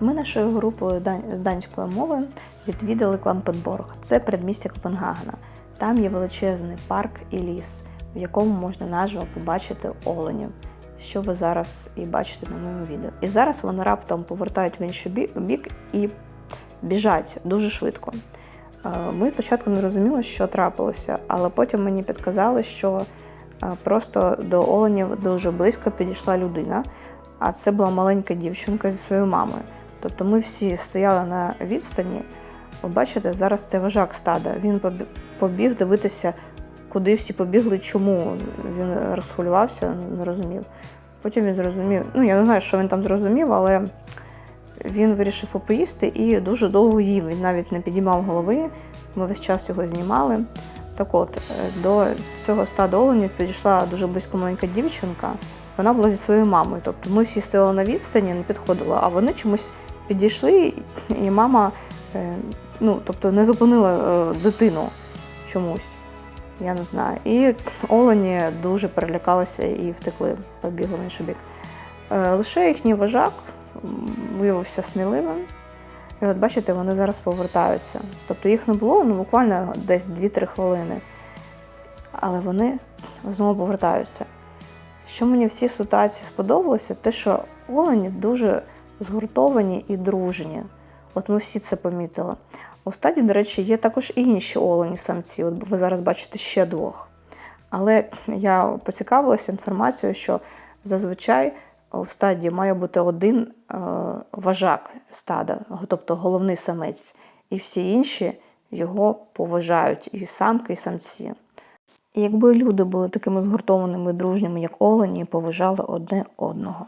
Ми нашою групою з данської мови відвідали Клампенборг. Це передмістя Копенгагена. Там є величезний парк і ліс, в якому можна наживо побачити оленів, що ви зараз і бачите на моєму відео. І зараз вони раптом повертають в інший бік і біжать дуже швидко. Е, Ми спочатку не розуміли, що трапилося, але потім мені підказали, що е, просто до оленів дуже близько підійшла людина, а це була маленька дівчинка зі своєю мамою. Тобто ми всі стояли на відстані. Ви бачите, зараз це вожак стада. Він побіг дивитися, куди всі побігли, чому він розхвилювався, не розумів. Потім він зрозумів, ну я не знаю, що він там зрозумів, але він вирішив попоїсти і дуже довго їв. Він навіть не підіймав голови. Ми весь час його знімали. Так от, е, до цього стада оленів підійшла дуже близько маленька дівчинка. Вона була зі своєю мамою. Тобто ми всі стояли на відстані, не підходили, а вони чомусь підійшли, і мама е, ну, тобто не зупинила е, дитину чомусь. Я не знаю. І олені дуже перелякалися і втекли, побігли в інший бік. Е, Лише їхній вожак виявився сміливим. І от бачите, вони зараз повертаються. Тобто їх не було ну, буквально десь 2-3 хвилини. Але вони знову повертаються. Що мені в цій ситуації сподобалося, те, що олені дуже згуртовані і дружні. От ми всі це помітили. У стаді, до речі, є також і інші олені самці. От ви зараз бачите ще двох. Але я поцікавилася інформацією, що зазвичай в стаді має бути один е, вожак стада, тобто головний самець, і всі інші його поважають, і самки, і самці. І якби люди були такими згуртованими і дружніми, як олені, і поважали одне одного.